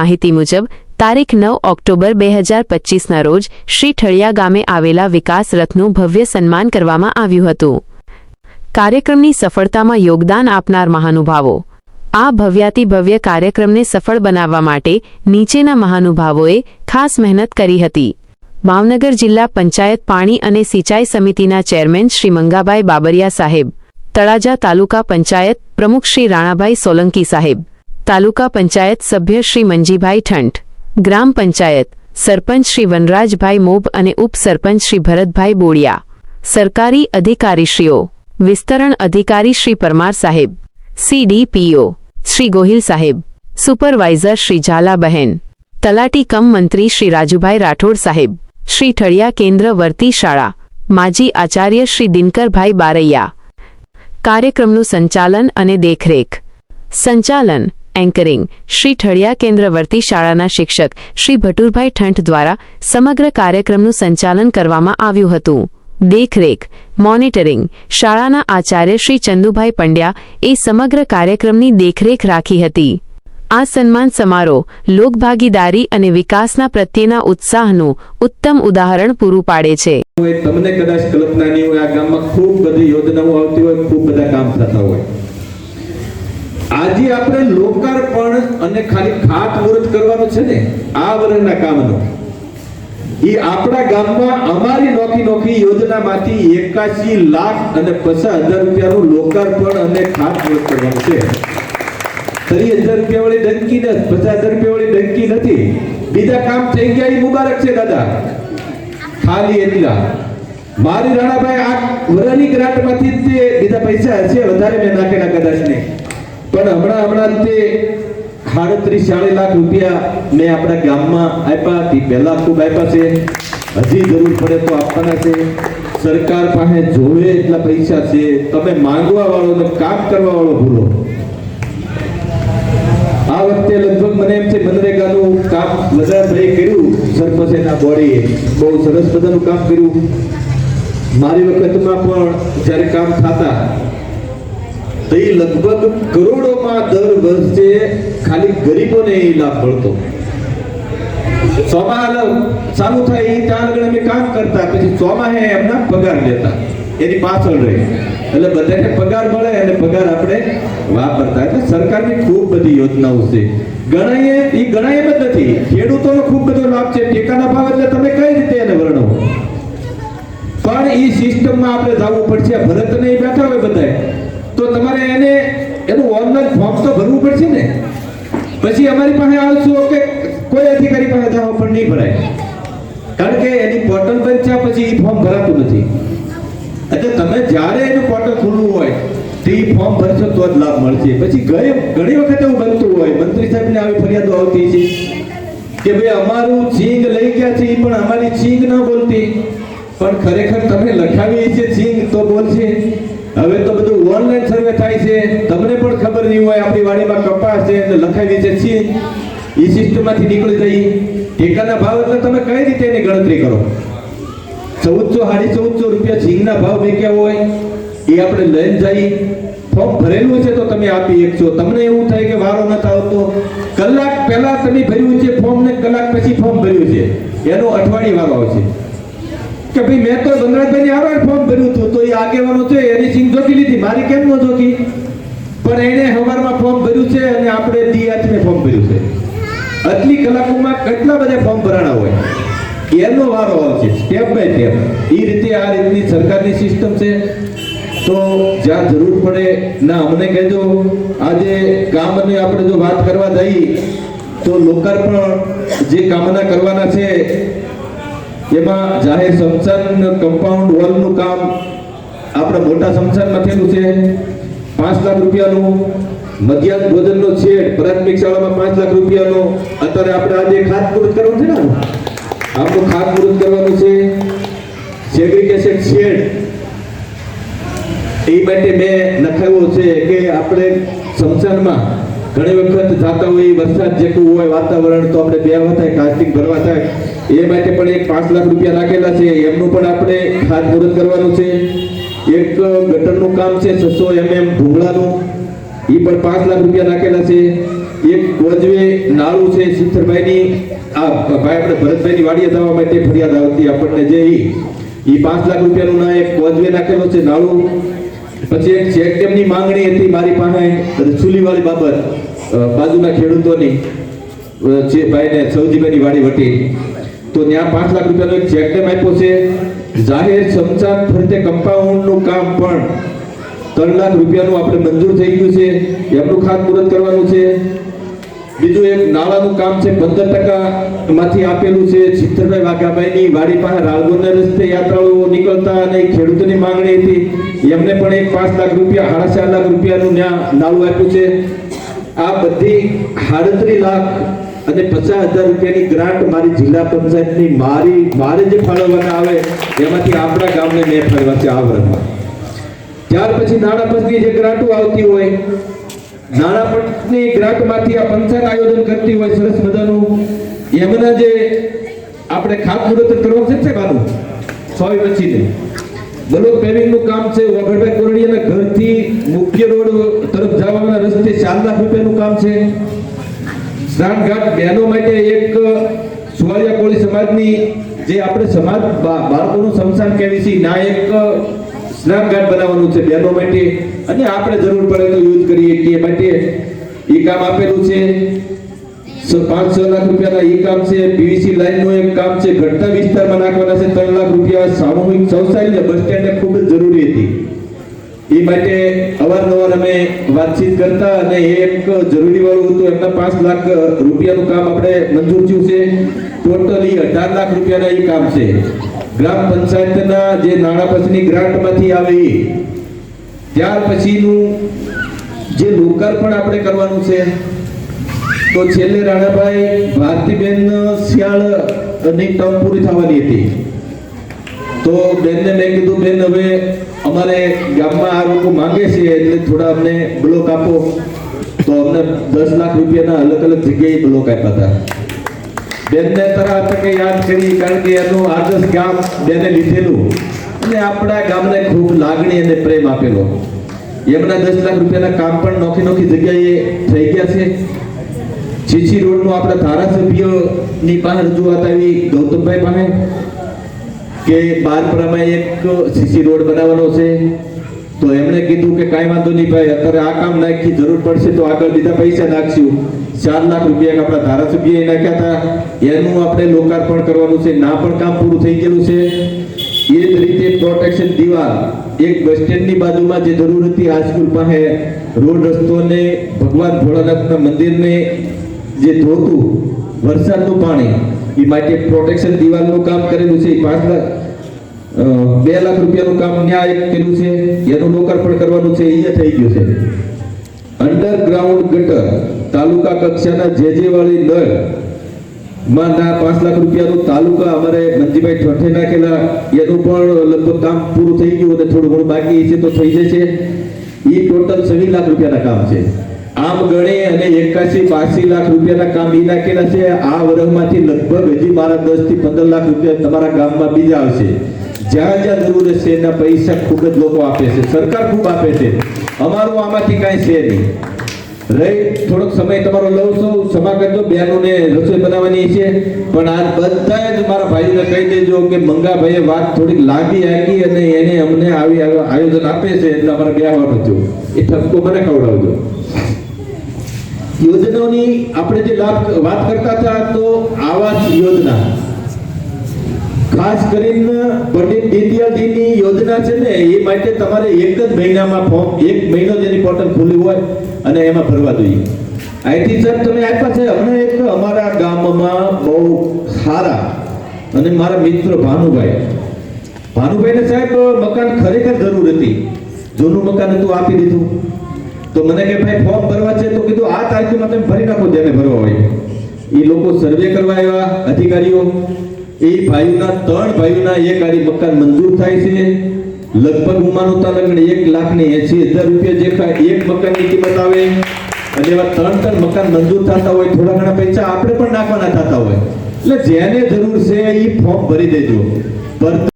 માહિતી મુજબ, તારીખ નવ ઓક્ટોબર બે હજાર પચીસના રોજ શ્રી ઠળિયા ગામે આવેલા વિકાસ રથનું ભવ્ય સન્માન કરવામાં આવ્યું હતું. કાર્યક્રમની સફળતામાં યોગદાન આપનાર મહાનુભાવો. આ ભવ્યાતિ ભવ્ય કાર્યક્રમને સફળ બનાવવા માટે નીચેના મહાનુભાવોએ ખાસ મહેનત કરી હતી. ભાવનગર જિલ્લા પંચાયત પાણી અને સિંચાઈ સમિતિના ચેરમેન શ્રી મંગાભાઈ બાબરિયા સાહેબ, તળાજા તાલુકા પંચાયત પ્રમુખ શ્રી રાણાભાઈ સોલંકી સાહેબ તાલુકા પંચાયત સભ્ય શ્રી મંજીભાઈ ઠંઠ, ગ્રામ પંચાયત સરપંચ શ્રી વનરાજભાઈ મોબ અને ઉપસરપંચ શ્રી ભરતભાઈ બોડિયા સરકારી અધિકારીશ્રીઓ, વિસ્તરણ અધિકારી શ્રી પરમાર સાહેબ, સીડીપીઓ શ્રી ગોહિલ સાહેબ, સુપરવાઇઝર શ્રી ઝાલાબહેન, તલાટી કમ મંત્રી શ્રી રાજુભાઈ રાઠોડ સાહેબ, શ્રી ઠળિયા કેન્દ્ર વર્તી શાળા, માજી આચાર્ય શ્રી દિનકરભાઈ બારૈયા. કાર્યક્રમનું સંચાલન અને દેખરેખ. સંચાલન એન્કરિંગ. શ્રી ઠળિયા કેન્દ્રવર્તી શાળાના શિક્ષક શ્રી ભટુરભાઈ ઠંઠ દ્વારા સમગ્ર કાર્યક્રમનું સંચાલન કરવામાં આવ્યું હતું. દેખરેખ, મોનિટરિંગ. શાળાના આચાર્ય શ્રી ચંદુભાઈ પંડ્યા એ સમગ્ર કાર્યક્રમની દેખરેખ રાખી હતી. આ સન્માન સમારોહ લોકભાગીદારી અને વિકાસના પ્રત્યેના ઉત્સાહનું ઉત્તમ ઉદાહરણ પૂરું પાડે છે. તમને કદાચ કલ્પના નહીં હોય, આ ગામમાં ખૂબ બધી યોજનાઓ આવતી હોય, ખૂબ બધા કામ થતા હોય. આજે આપણે લોકાર્પણ અને ખાલી ખાત મુહૂર્ત કરવાનું છે ને, આ વર્ષના કામનું. એ આપણા ગામમાં અમારી નોખી નોખી યોજનામાંથી એકાશી લાખ અને પચાસ હજાર રૂપિયાનું લોકાર્પણ અને ખાતમુહૂર્ત કરવાનું છે. ત્રીસ હજાર રૂપિયા વાળી ડંકી નથી પચાસ હજાર રૂપિયા વાળી ડંકી નથી. બીજા કામ થઈ ગયા એ મુબારક છે, દાદા. ખાલી એટલા. મારી રાણાભાઈ આ વરાની ગ્રાન્ટમાંથી તે બીજા પૈસા હશે, વધારે મેં નાખેલા કદાચ નહીં. પણ હમણાં હમણાં તે સાડત્રીસ, ચાલીસ લાખ રૂપિયા મેં આપણા ગામમાં આપ્યા તે પહેલા ખૂબ આપ્યા છે. હજી જરૂર પડે તો આપવાના છે. સરકાર પાસે જોવે એટલા પૈસા છે. તમે માંગવા વાળો ને કામ કરવા વાળો ભૂલો. આ વખતે લગભગ મને એમ છે, મનરેગાનું કામ બધા ભાઈ કર્યું સરપંચના બોડીએ બહુ સરસ બધાનું કામ કર્યું. મારી વખતમાં પણ જ્યારે કામ થતા તો એ લગભગ કરોડોમાં દર વર્ષે ખાલી ગરીબોને એ લાભ મળતો. ચોમા ચાલુ થાય એ ત્યાં આગળ અમે કામ કરતા, પછી ચોમાહે એમના પગાર લેતા. એની પાછળ રહી. એટલે બધાને પગાર મળે અને પગાર આપણે વાપરતા. એટલે સરકારની ખૂબ બધી યોજનાઓ છે. ગણાય એ ગણાય એમ જ નથી. ખેડૂતોનો ખૂબ બધો લાભ છે. ટેકાના ભાવ એટલે તમે કઈ રીતે એને વર્ણવો? પણ એ સિસ્ટમમાં આપણે જવું પડશે. ભરત નહીં બેઠા હોય બધાય. ઓનલાઈન ફોર્મ તો ભરવું પડશે ને? પછી અમારી પાસે આવશો કે કોઈ અધિકારી પાસે જવા પણ નહીં ભરાય. કારણ કે એની પોર્ટલ બંધ છે પછી એ ફોર્મ ભરાતું નથી. એટલે તમે જ્યારે એનું પોર્ટલ ખુલ્લું હોય, તે ફોર્મ ભરશો તો જ લાભ મળશે. પછી ઘણી ઘણી વખત એવું બનતું હોય, મંત્રી સાહેબને આવી ફરિયાદો આવતી છે કે ભાઈ અમારું ચીંગ લઈ ગયા છે એ પણ અમારી ચીંગ ન બોલતી. પણ ખરેખર તમે લખાવી છે ચીંગ તો બોલશે. હવે તો બધું ઓનલાઈન સર્વે થાય છે. તમને પણ ખબર નહીં હોય, આપણી વાડીમાં કપાસ છે અને લખાવી છે. ચીંગ એ સિસ્ટમમાંથી નીકળી જઈ ટેકાના ભાવ એટલે તમે કઈ રીતે એની ગણતરી કરો? ચૌદસો, સાડી ચૌદસો રૂપિયા ઝીંગના ભાવ મેક્યા હોય, એ આપણે લઈને જઈ. ફોર્મ ભરેલું છે તો તમે આપી એકશો તમને એવું થાય કે વારો નથી આવતો. કલાક પહેલા તમે ભર્યું છે ફોર્મ ને કલાક પછી ફોર્મ ભર્યું છે. એનો અઠવાડિયે વારો આવશે. કે ભાઈ મેં તો બંગરાજભાઈ આવે ફોર્મ ભર્યું હતું, તો એ આગેવાનો છે, એની સિંગ જોતી લીધી. મારી કેમ ન જોતી? પણ એને હવારમાં ફોર્મ ભર્યું છે અને આપણે દી ને ફોર્મ ભર્યું છે. આટલી કલાકોમાં કેટલા બધા ફોર્મ ભરાણા હોય? એનો વારો આવશે સ્ટેપ બાય સ્ટેપ એ રીતે આ રીતની સરકારની સિસ્ટમ છે. તો જ્યાં જરૂર પડે, ના, અમને કહેજો. આજે કામને આપણે જો વાત કરવા જઈએ, તો લોકાર્પણ જે કામના કરવાના છે એમાં જાહેર સમસાન કમ્પાઉન્ડ વોલનું કામ આપણા મોટા સમસાનમાં થયેલું છે. પાંચ લાખ રૂપિયાનું મધ્યાહન ભોજનનો છેડ પ્રાથમિક શાળામાં પાંચ લાખ રૂપિયાનો. અત્યારે આપણે આજે ખાતમુહૂર્ત કરવાનું છે ને આપણું ખાતમુહૂર્ત કરવાનું છે. સેગ્રીગેશન શેડ એ માટે મેં લખાવ્યો છે કે આપણે સમસાનમાં ઘણી વખત જાતા હોય, વરસાદ જેટલું હોય, વાતાવરણ તો આપણે બે થાય, કાસ્ટિંગ ભરવા થાય. એ માટે પણ એક પાંચ લાખ રૂપિયા નાખેલા છે. એમનું પણ આપણે ખાતમુહૂર્ત કરવાનું છે. એક ગટરનું કામ છે છસો એમએમ ભૂંગળાનું. એ પણ પાંચ લાખ રૂપિયા નાખેલા છે. એક કોજવે નાળું છે સિત્તરભાઈની. આ ભાઈ આપણે ભરતભાઈની વાડીએ જવા માટે ફરિયાદ આવતી આપણને જે એ પાંચ લાખ રૂપિયાનું ના, એક કોજવે નાખેલો છે નાળું. પછી એક ચેકડેમની માંગણી હતી મારી પાસે રસુલીવાળી બાબત બાજુના ખેડૂતોની જે ભાઈને સૌજીભાઈની વાડી વટી. તો ત્યાં પાંચ લાખ રૂપિયાનો એક ચેકડેમ આપ્યો છે. જાહેર સમચાન ફરતે કમ્પાઉન્ડનું કામ પણ ત્રણ લાખ રૂપિયાનું આપણે મંજૂર થઈ ગયું છે. એમનું ખાતમુહૂર્ત કરવાનું છે. બીજું એક નાળાનું કામ છે, પંદર ટકા માંથી આપેલું છે. ચિત્તરભાઈ વાઘાભાઈની વાડી પાસે રાળગોરના રસ્તે યાત્રાળુઓ નીકળતા અને ખેડૂતોની માંગણી હતી. એમને પણ એક પાંચ લાખ રૂપિયા, સાડા ચાર લાખ રૂપિયાનું ત્યાં નાળું આપ્યું છે. આ બધી સાડત્રીસ લાખ અને પચાસ હજાર રૂપિયાની ગ્રાન્ટ મારી જિલ્લા પંચાયતની મારી, મારે જે ફાળવવાના આવે, એમાંથી આપણા ગામને મેં ફાળવા છે આવરણમાં ત્યાર પછી નાણાં પંચની જે ગ્રાન્ટો આવતી હોય, નાણાં પંચની ગ્રાન્ટમાંથી આ પંચાયત આયોજન કરતી હોય સરસ મજાનું. એમના જે આપણે ખાતમુહૂર્ત કરવાનું છે છે બાનું સોય પછીને બલોદ પેવિંગનું કામ છે વગડભાઈ કોરડીયાના ઘરથી મુખ્ય રોડ તરફ જવાના રસ્તે ચાર લાખ રૂપિયાનું કામ છે. સ્નાનઘાટ બહેનો માટે એક સુવાળિયા કોળી સમાજની જે આપણે સમાજ બાળકોનું સંસાન કહેવી છે, ના એક સ્નાનઘાટ બનાવવાનું છે બહેનો માટે. અને આપણે જરૂર પડે તો યુઝ કરીએ કે માટે એ કામ આપેલું છે. પાંચ છ લાખ રૂપિયાના એ કામ છે. પીવીસી લાઈનનું એક કામ છે. ઘટના વિસ્તારમાં નાખવાના છે ત્રણ લાખ રૂપિયા. સામૂહિક શૌચાલય બસ સ્ટેન્ડ ખૂબ જ જરૂરી હતી. એ માટે અવારનવાર અમે વાતચીત કરતા અને એ એક જરૂરી વાળું હતું, એમના પાંચ લાખ રૂપિયાનું કામ આપણે મંજૂર થયું છે. ટોટલી અઢાર લાખ રૂપિયાના એ કામ છે. ગ્રામ પંચાયતના જે નાણાં પછીની ગ્રાન્ટમાંથી આવે ત્યાર પછીનું જે લોકાર્પણ આપણે કરવાનું છે, તો છેલ્લે રાણાભાઈ ભારતીબેન શિયાળની ટર્મ પૂરી થવાની હતી. તો બેનને મેં કીધું, બેન, હવે અમારે ગામમાં આ લોકો માંગે છે, એટલે થોડા અમને બ્લોક આપો. તો અમને દસ લાખ રૂપિયાના અલગ અલગ જગ્યાએ બ્લોક આપ્યા હતા. બેનને તરત યાદ કરી, કારણ કે એનું આદર્શ ગામ બેને લીધેલું. અને આપણા ગામને ખૂબ લાગણી અને પ્રેમ આપેલો. એમના દસ લાખ રૂપિયાના કામ પણ નોખી નોખી જગ્યાએ થઈ ગયા છે. ચીચી રોડનું આપણા ધારાસભ્યની પાસે રજૂઆત આવી ગૌતમભાઈ પાસે. કે બારપરામાં એક સીસી રોડ બનાવવાનો છે. તો એમણે કીધું કે કાંઈ વાંધો નહીં ભાઈ, અત્યારે આ કામ નાખી જરૂર પડશે તો આગળ બીજા પૈસા નાખશું. ચાર લાખ રૂપિયા આપણા ધારાસભ્યએ નાખ્યા હતા. એનું આપણે લોકાર્પણ કરવાનું છે. ના પણ કામ પૂરું થઈ ગયેલું છે. એ જ રીતે પ્રોટેક્શન દિવાલ એક બસ સ્ટેન્ડની બાજુમાં જે જરૂર હતી, આ સ્કૂલ પાસે રોડ રસ્તોને, ભગવાન ભોળાનાથના મંદિરને જે ધોતું વરસાદનું પાણી એ માટે પ્રોટેક્શન દિવાલનું કામ કરેલું છે. પાંચ લાખ બે લાખ રૂપિયાનું કામ ન્યાય કર્યું છે. એનું લોકાર્પણ કરવાનું છે. એ થઈ ગયું છે. અંડરગ્રાઉન્ડ ગટર, તાલુકા કક્ષાના જે જે વાળી નળમાં ના પાંચ લાખ રૂપિયાનું તાલુકા અમારે મંજીભાઈ ઠઠે નાખેલા. એનું પણ લગભગ કામ પૂરું થઈ ગયું અને થોડું ઘણું બાકી છે તો થઈ જશે. એ ટોટલ છવ્વીસ લાખ રૂપિયાના કામ છે. આમ ગણે અને એકાસી બાસી લાખ રૂપિયાના કામ ઈ નાખેલા છે. આ વર્ષમાંથી લગભગ હજી મારા દસથી પંદર લાખ રૂપિયા તમારા ગામમાં બીજા આવશે. જ્યાં જ્યાં જરૂર છે એના પૈસા ખૂબ જ લોકો આપે છે. સરકાર ખૂબ આપે છે. અમારું આમાંથી કાંઈ છે નહીં. રહી, થોડોક સમય તમારો લઉં છું. ક્ષમા કરજો. બહેનોને રસોઈ બનાવવાની છે. પણ આ બધા જ મારા ભાઈઓને કહી દેજો કે મંગાભાઈએ વાત થોડીક લાંબી આવી અને એને અમને આવી આયો- આયોજન આપે છે. એટલે અમારે બેહવાનું જો એ ઠપકો મને ખવડાવજો. યોજનાઓની આપણે જે લાભ વાત કરતા હતા, તો આવાસ યોજના. ખાસ કરીને પંડિત દીનદયાળજીની યોજના છે ને, એ માટે તમારે એક જ મહિનામાં ફોર્મ એક મહિનો જેની પોર્ટલ ખુલ્લી હોય અને એમાં ભરવા જોઈએ. આઈટી સર તમે આપ્યા છે? હમણાં એક અમારા ગામમાં બહુ સારા અને મારા મિત્ર ભાનુભાઈ. ભાનુભાઈને સાહેબ, મકાન ખરેખર જરૂર હતી. જૂનું મકાન હતું, આપી દીધું. તો મને કે ભાઈ, ફોર્મ ભરવા છે તો કીધું, આ તારીખમાં તમે ભરી નાખો જેને ભરવા હોય. એ લોકો સર્વે કરવા આવ્યા, અધિકારીઓ. એ ભાઈઓના, ત્રણ ભાઈઓના એક આરી મકાન મંજૂર થાય છે. લગભગ હું માનું એક લાખ ને એસી હજાર રૂપિયા જેટલા એક મકાનની કિંમત આવે, અને એવા ત્રણ ત્રણ મકાન મંજૂર થતા હોય, થોડા ઘણા પૈસા આપણે પણ નાખવાના થતા હોય. એટલે જેને જરૂર છે એ ફોર્મ ભરી દેજો.